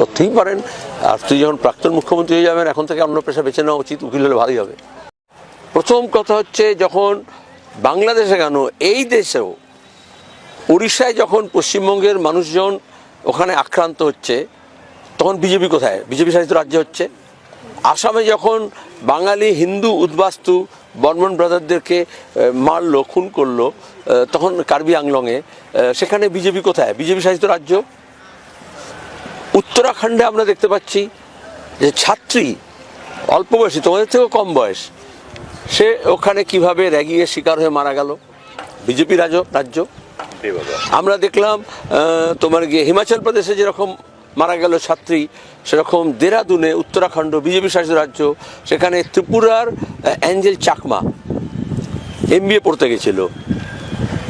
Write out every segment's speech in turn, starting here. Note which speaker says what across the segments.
Speaker 1: করতেই পারেন। আর তুই যখন প্রাক্তন মুখ্যমন্ত্রী হয়ে যাবেন, এখন থেকে অন্য পেশা বেছে নেওয়া উচিত, উকিল হলে ভালোই হবে। প্রথম কথা হচ্ছে, যখন বাংলাদেশে কেন এই দেশেও উড়িষ্যায় যখন পশ্চিমবঙ্গের মানুষজন ওখানে আক্রান্ত হচ্ছে, তখন বিজেপি কোথায়? বিজেপি শাসিত রাজ্য হচ্ছে। আসামে যখন বাঙালি হিন্দু উদ্বাস্তু বর্মন ব্রাদারদেরকে মারলো, খুন করল তখন কার্বি আংলংয়ে সেখানে বিজেপি কোথায়? বিজেপি শাসিত রাজ্য? উত্তরাখণ্ডে আমরা দেখতে পাচ্ছি যে ছাত্রী, অল্প বয়সী, তোমাদের থেকেও কম বয়স, সে ওখানে কীভাবে র্যাগিংয়ের শিকার হয়ে মারা গেল? বিজেপি রাজ্য রাজ্য? আমরা দেখলাম তোমার গিয়ে হিমাচল প্রদেশে যেরকম মারা গেল ছাত্রী, সেরকম দেরাদুনে উত্তরাখণ্ড বিজেপি শাসিত রাজ্য, সেখানে ত্রিপুরার অ্যাঞ্জেল চাকমা এমবিএ পড়তে গেছিল।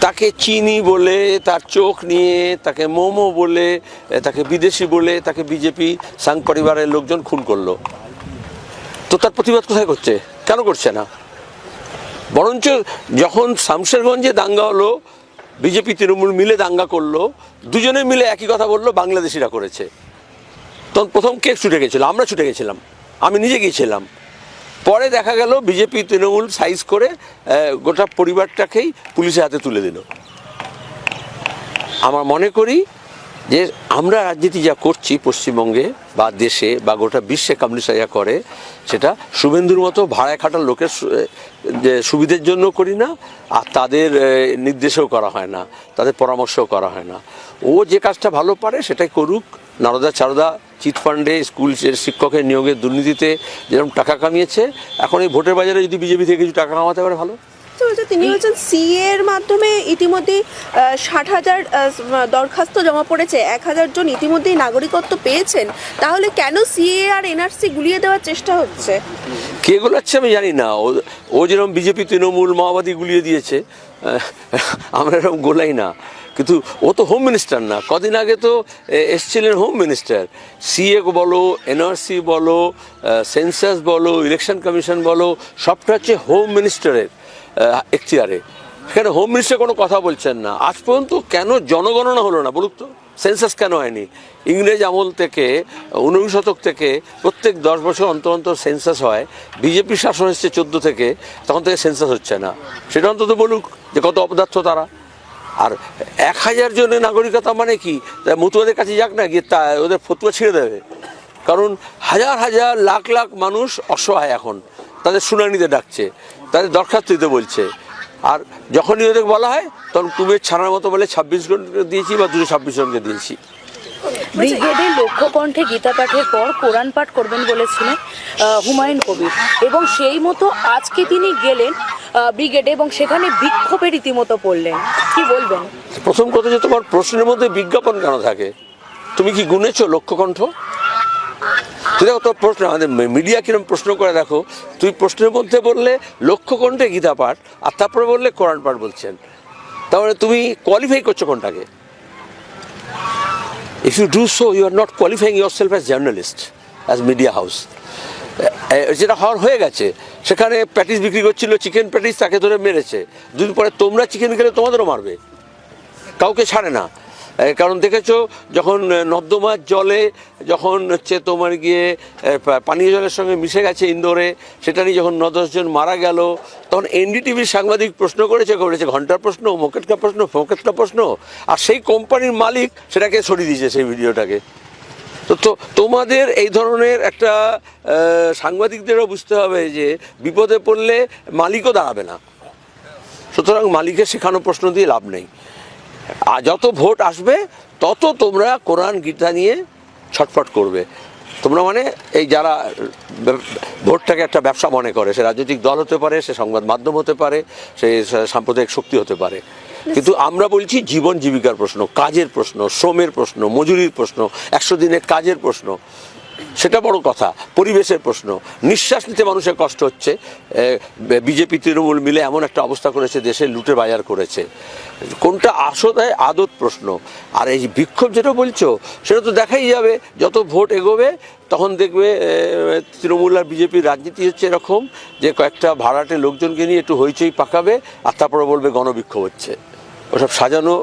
Speaker 1: তাকে চিনি বলে, তার চোখ নিয়ে, তাকে মোমো বলে, তাকে বিদেশি বলে, তাকে বিজেপি সাং পরিবারের লোকজন খুন করল। তো তার প্রতিবাদ কোথায় করছে? কেন করছে না? বরঞ্চ যখন শামশেরগঞ্জে দাঙ্গা হলো, বিজেপি, তৃণমূল মিলে দাঙ্গা করল, দুজনে মিলে একই কথা বলল, বাংলাদেশিরা করেছে। তখন প্রথম কে ছুটে গেছিল, আমরা ছুটে গেছিলাম। আমি নিজে গিয়েছিলাম। পরে দেখা গেল বিজেপি তৃণমূল সাইজ করে গোটা পরিবারটাকেই পুলিশের হাতে তুলে দিল। আমার মনে করি যে আমরা রাজনীতি যা করছি পশ্চিমবঙ্গে বা দেশে বা গোটা বিশ্বে কমিউনিস্টরা যা করে, সেটা শুভেন্দুর মতো ভাড়ায় খাটার লোকের যে সুবিধের জন্য করি না, আর তাদের নির্দেশেও করা হয় না, তাদের পরামর্শও করা হয় না। ও যে কাজটা ভালো পারে সেটাই করুক, নারদা চারদা চিটফান্ডে স্কুল শিক্ষকের নিয়োগের দুর্নীতিতে যেরকম টাকা কামিয়েছে এখন এই ভোটের বাজারে যদি বিজেপি থেকে কিছু টাকা কামাতে পারে ভালো?
Speaker 2: তিনি হচ্ছেন সিএ এর মাধ্যমে ইতিমধ্যে ষাট হাজার দরখাস্ত জমা পড়েছে এক হাজার জন ইতিমধ্যেই নাগরিকত্ব পেয়েছেন তাহলে কেন সিএ আর এনআরসি গুলিয়ে দেওয়ার চেষ্টা হচ্ছে?
Speaker 1: কে গোলাচ্ছে আমি জানি না। ও যেরকম বিজেপি, তৃণমূল মাওবাদী গুলিয়ে দিয়েছে আমরা এরকম গোলাই না। কিন্তু ও তো হোম মিনিস্টার না। কদিন আগে তো এসছিলেন হোম মিনিস্টার সিএ বলো এনআরসি বলো সেন্সাস বলো ইলেকশন কমিশন বলো, সবটা হচ্ছে হোম মিনিস্টারের এখতিয়ারে। সেখানে হোম মিনিস্টার কোনো কথা বলছেন না। আজ পর্যন্ত কেন জনগণনা হলো না বলুক তো। সেন্সাস কেন হয়নি? ইংরেজ আমল থেকে, ঊনবিংশ শতক থেকে প্রত্যেক দশ বছর অন্তর অন্তর সেন্সাস হয়। বিজেপি শাসন এসছে চোদ্দ থেকে, তখন থেকে সেন্সাস হচ্ছে না। সেটা অন্তত বলুক যে কত অপদার্থ তারা। আর এক হাজার জনের নাগরিকতা মানে কি? মতুয়াদের কাছে যাক না, গিয়ে তা ওদের ফতুয়া ছিঁড়ে দেবে। কারণ হাজার হাজার, লাখ লাখ মানুষ অসহায় এখন। তাদের শুনানিতে ডাকছে, তাদের দরখাস্ত দিতে বলছে। আর যখনই ওদের বলা হয় তখন কুমির ছানার মতো বলে ছাব্বিশ জনকে দিয়েছি বা দুশো ছাব্বিশ জনকে দিয়েছি।
Speaker 3: ব্রিগেডে লক্ষ্যকণ্ঠে গীতা পাঠের পর কোরআন পাঠ করবেন বলেছিলেন হুমায়ুন কবির। এবং সেই মতো আজকে তিনি গেলেন ব্রিগেডে এবং সেখানে বিক্ষোভের রীতিমতো পড়লেন। কি বলবেন?
Speaker 1: প্রথম কথা যে তোমার প্রশ্নের মধ্যে বিজ্ঞাপন কেন থাকে? তুমি কি গুনেছো লক্ষ্যকণ্ঠ? দেখো তোর প্রশ্ন, আমাদের মিডিয়া কিরম প্রশ্ন করে দেখো। তুই প্রশ্নের মধ্যে বললে লক্ষ্যকণ্ঠে গীতা পাঠ, আর তারপরে বললে কোরআন পাঠ বলছেন। তাহলে তুমি কোয়ালিফাই করছ কোনটাকে? If you do so you are not qualifying yourself as journalist as media house যেটা হওয়ার হয়ে গেছে, সেখানে প্যাটিস বিক্রি করছিল চিকেন প্যাটিস তাকে ধরে মেরেছে। দুদিন পরে তোমরা চিকেন খেলে, তোমাদেরও মারবে। কাউকে ছাড়ে না। কারণ দেখেছ, যখন নর্দমার জলে যখন হচ্ছে তোমার গিয়ে পানীয় জলের সঙ্গে মিশে গেছে ইন্দোরে, সেটা নিয়ে যখন ন দশজন মারা গেল, তখন এনডিটিভির সাংবাদিক প্রশ্ন করেছে করেছে, ঘণ্টার প্রশ্ন, মোকেটকা প্রশ্ন, ফোকেটকা প্রশ্ন? আর সেই কোম্পানির মালিক সেটাকে সরিয়ে দিয়েছে সেই ভিডিওটাকে। তো তোমাদের এই ধরনের একটা সাংবাদিকদেরও বুঝতে হবে যে বিপদে পড়লে মালিকও দাঁড়াবে না। সুতরাং মালিকের শেখানো প্রশ্ন দিয়ে লাভ নেই। আর যত ভোট আসবে, তত তোমরা কোরআন, গীতা নিয়ে ছটফট করবে। তোমরা মানে এই যারা ভোটটাকে একটা ব্যবসা মনে করে, সে রাজনৈতিক দল হতে পারে, সে সংবাদ মাধ্যম হতে পারে, সে সাম্প্রদায়িক শক্তি হতে পারে। কিন্তু আমরা বলছি জীবন জীবিকার প্রশ্ন, কাজের প্রশ্ন, শ্রমের প্রশ্ন, মজুরির প্রশ্ন, একশো দিনের কাজের প্রশ্ন, সেটা বড় কথা। পরিবেশের প্রশ্ন, নিঃশ্বাস নিতে মানুষের কষ্ট হচ্ছে। বিজেপি, তৃণমূল মিলে এমন একটা অবস্থা করেছে দেশে লুটে বাজার করেছে। কোনটা আসলে আদত প্রশ্ন। আর এই বিক্ষোভ যেটা বলছো, সেটা তো দেখাই যাবে। যত ভোট এগোবে, তখন দেখবে তৃণমূল আর বিজেপির রাজনীতি হচ্ছে এরকম যে কয়েকটা ভাড়াটে লোকজনকে নিয়ে একটু হইচই পাকাবে, আর তারপরে বলবে গণবিক্ষোভ হচ্ছে। ওসব সাজানো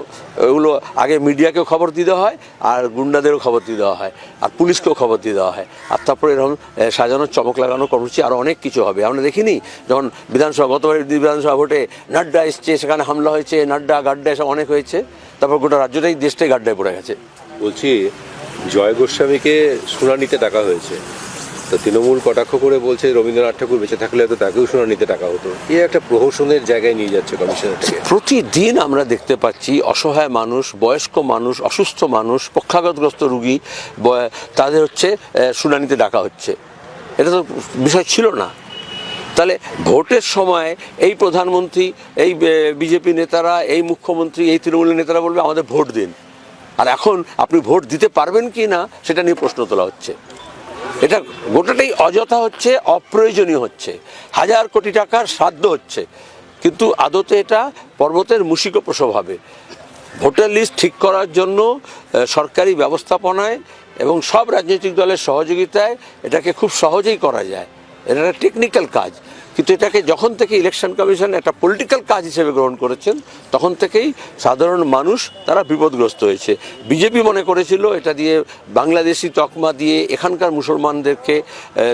Speaker 1: ওগুলো আগে মিডিয়াকেও খবর দিয়ে দেওয়া হয় আর গুন্ডাদেরও খবর দিয়ে দেওয়া হয় আর পুলিশকেও খবর দিয়ে দেওয়া হয়। আর তারপরে এরকম এ, সাজানো চমক লাগানো কর্মসূচি আরও অনেক কিছু হবে। আমরা দেখিনি যখন বিধানসভা গতবার বিধানসভা ভোটে নাড্ডা এসছে সেখানে হামলা হয়েছে নাড্ডা গাড্ডা এসব অনেক হয়েছে। তারপর গোটা রাজ্যটাই দেশটাই গাড্ডায় পড়ে গেছে।
Speaker 4: বলছি জয় গোস্বামীকে শুনানিতে ডাকা হয়েছে। তো তৃণমূল কটাক্ষ করে বলছে, রবীন্দ্রনাথ ঠাকুর বেঁচে থাকলে হয়তো তাকেও শুনানিতে টাকা হতো। এ একটা প্রহসনের জায়গায় নিয়ে যাচ্ছে কমিশনের থেকে
Speaker 1: প্রতিদিন আমরা দেখতে পাচ্ছি অসহায় মানুষ, বয়স্ক মানুষ, অসুস্থ মানুষ, পক্ষাঘাতগ্রস্ত রুগী তাদের হচ্ছে শুনানিতে ডাকা হচ্ছে। এটা তো বিষয় ছিল না। তাহলে ভোটের সময় এই প্রধানমন্ত্রী, এই বিজেপি নেতারা, এই মুখ্যমন্ত্রী, এই তৃণমূলের নেতারা বলবে, আমাদের ভোট দিন। আর এখন আপনি ভোট দিতে পারবেন কি না, সেটা নিয়ে প্রশ্ন তোলা হচ্ছে। এটা গোটাটাই অযথা হচ্ছে, অপ্রয়োজনীয় হচ্ছে। হাজার কোটি টাকার শ্রাদ্ধ হচ্ছে। কিন্তু আদতে এটা পর্বতের মুশিক প্রসব হবে। ভোটার লিস্ট ঠিক করার জন্য সরকারি ব্যবস্থাপনায় এবং সব রাজনৈতিক দলের সহযোগিতায় এটাকে খুব সহজেই করা যায়। এটা একটা টেকনিক্যাল কাজ। কিন্তু এটাকে যখন থেকে ইলেকশন কমিশন একটা পলিটিক্যাল কাজ হিসেবে গ্রহণ করেছেন, তখন থেকেই সাধারণ মানুষ তারা বিপদগ্রস্ত হয়েছে। বিজেপি মনে করেছিল এটা দিয়ে বাংলাদেশি তকমা দিয়ে এখানকার মুসলমানদেরকে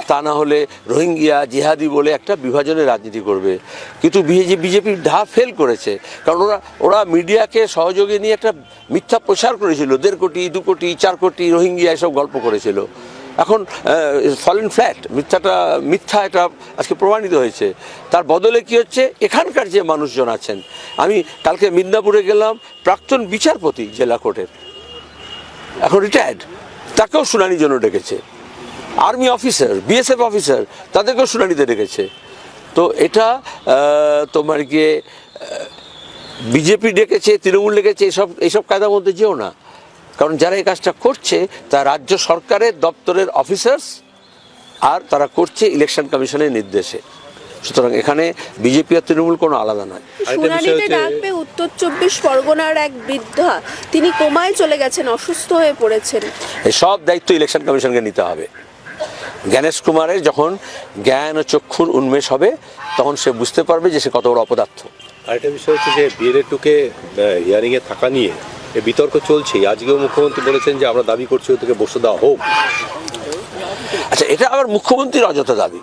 Speaker 1: তা না হলে রোহিঙ্গিয়া জিহাদি বলে একটা বিভাজনের রাজনীতি করবে। কিন্তু বিজেপি ঢা ফেল করেছে। কারণ ওরা ওরা মিডিয়াকে সহযোগে নিয়ে একটা মিথ্যা প্রচার করেছিল। দেড় কোটি, দু কোটি, চার কোটি রোহিঙ্গিয়া এসব গল্প করেছিল। এখন ফলেন ফ্ল্যাট মিথ্যাটা, মিথ্যা এটা আজকে প্রমাণিত হয়েছে। তার বদলে কি হচ্ছে? এখানকার যে মানুষজন আছেন, আমি কালকে মিদনাপুরে গেলাম, প্রাক্তন বিচারপতি জেলা কোর্টের, এখন রিটায়ার্ড তাকেও শুনানির জন্য ডেকেছে। আর্মি অফিসার বিএসএফ অফিসার তাদেরকেও শুনানিতে ডেকেছে। তো এটা তোমার গিয়ে বিজেপি ডেকেছে, তৃণমূল ডেকেছে এইসব এইসব কায়দার মধ্যে যেও না। কারণ যারা এই কাজটা করছে তা রাজ্য সরকারের দপ্তরের অফিসার্স আর তারা করছে ইলেকশন কমিশনের নির্দেশে। সুতরাং এখানে বিজেপি আর তৃণমূল কোনো আলাদা নয়।
Speaker 4: বিষয়
Speaker 2: শুনানিতে
Speaker 4: হচ্ছে-
Speaker 2: ডাকবে উত্তর চব্বিশ পরগনার এক বৃদ্ধা। তিনি কোমায় চলে গেছেন অসুস্থ হয়ে পড়েছেন।
Speaker 1: সব দায়িত্ব ইলেকশন কমিশনকে নিতে হবে। জ্ঞানেশ কুমারের যখন জ্ঞান ও চক্ষুর উন্মেষ হবে তখন সে বুঝতে পারবে যে সে কত বড় অপদার্থ।
Speaker 4: আরেকটা বিষয় হচ্ছে যে বিএলএ টুকে হিয়ারিং এ থাকা নিয়ে এ বিতর্ক চলছেই। আজকেও মুখ্যমন্ত্রী বলেছেন যে আমরা দাবি করছি ওদেরকে বসে দেওয়া হোক।
Speaker 1: আচ্ছা এটা আবার মুখ্যমন্ত্রীর অযথা দাবি।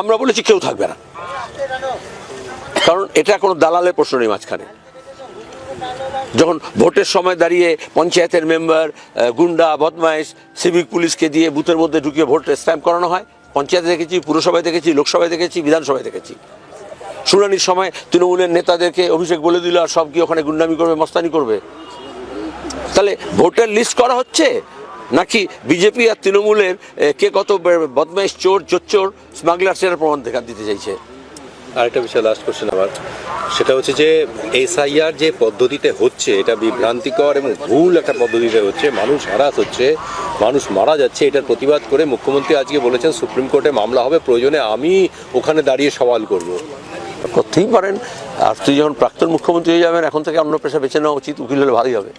Speaker 1: আমরা বলেছি কেউ থাকবে না। কারণ এটা কোনো দালালের প্রশ্ন নেই মাঝখানে। যখন ভোটের সময় দাঁড়িয়ে পঞ্চায়েতের মেম্বার গুন্ডা বদমাইশ সিভিক পুলিশকে দিয়ে বুথের মধ্যে ঢুকিয়ে ভোট স্ট্যাম্প করানো হয়, পঞ্চায়েতে দেখেছি, পুরসভায় দেখেছি, লোকসভায় দেখেছি, বিধানসভায় দেখেছি। শুনানির সময় তৃণমূলের নেতাদেরকে অভিষেক বলে দিল আর সব কি ওখানে গুন্ডামি করবে, মস্তানি করবে? তাহলে ভোটের লিস্ট করা হচ্ছে? নাকি বিজেপি আর তৃণমূলের কে কত বদমাইশ, চোর জোচ্চোর স্মাগলার সেটার প্রমাণ দেখা দিতে চাইছে?
Speaker 4: আরেকটা বিষয় লাস্ট কোশ্চেন আবার। সেটা হচ্ছে যে, এসআইআর যে পদ্ধতিতে হচ্ছে, এটা বিভ্রান্তিকর এবং ভুল একটা পদ্ধতিতে হচ্ছে। মানুষ হ্যারাস হচ্ছে, মানুষ মারা যাচ্ছে, এটার প্রতিবাদ করে মুখ্যমন্ত্রী আজকে বলেছেন, সুপ্রিম কোর্টে মামলা হবে, প্রয়োজনে আমি ওখানে দাঁড়িয়ে সওয়াল করব।
Speaker 1: করতেই পারেন। আর তুই যখন প্রাক্তন মুখ্যমন্ত্রী হয়ে যাবেন এখন থেকে অন্য পেশা বেছে নেওয়া উচিত উকিল হলে ভালোই হবে।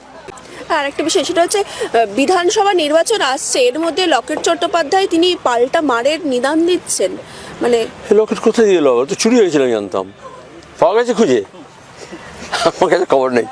Speaker 2: আর একটা বিষয় সেটা হচ্ছে বিধানসভা নির্বাচন আসছে এর মধ্যে লকেট চট্টোপাধ্যায় তিনি পাল্টা মারের নিদান দিচ্ছেন। মানে
Speaker 1: লকেট কোথায় দিয়ে এলো? তো চুরি হয়েছিল জানতাম। পাওয়া গেছে খুঁজে? আমার কাছে খবর নেই।